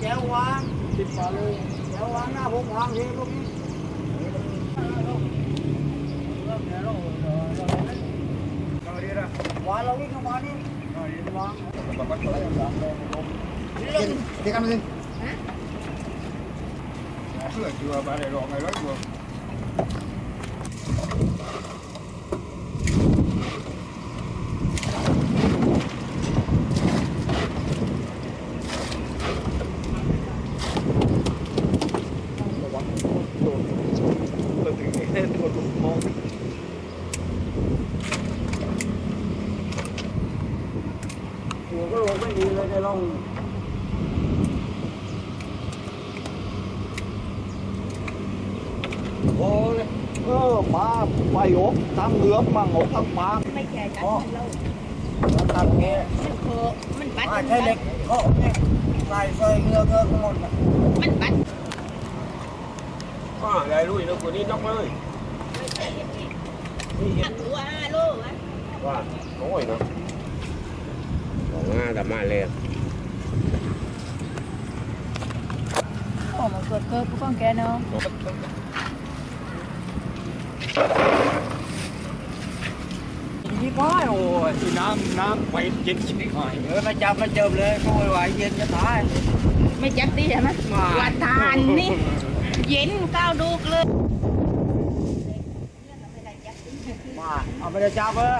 kéo quá thịt quả lô kéo quá na bông hoang thế lúc quá lâu đi không quá đi rồi đi quá đi cắm đi hả? chưa chưa bà để rồi ngày đó chưa chùa chùa có đồ cái gì lên đây không โอ้ยเออมาไปอกทั้งเหลือมมั่งอกทั้งปากไม่แก่จัดมันโลกแล้วทำเงี้ยมันโคมันบัดมามันใช้บัเล็ดกเขาเนี่ยใส่ใส่เงือกเงือกหมดน่ะมันบัดก็อะไรรู้อีกแล้วคนนี้นอกเลยไม่ใช่เด็กๆหักหัวห้าโลวะว่าโอ้ยเนาะของงา แต่มาเลยโอ้มันเกิดเกิดผู้กองแกเนาะยี่ป้ายโอ้ยน้ำน้ำไปเย็นชิบหายเออมาจับมาเจิมเลยก็ไม่ไหวเย็นจะตายไม่จับดีใช่ไหมวันทานนี่เย็นก้าวดูกเลยมาเอาไปเลยจับเออ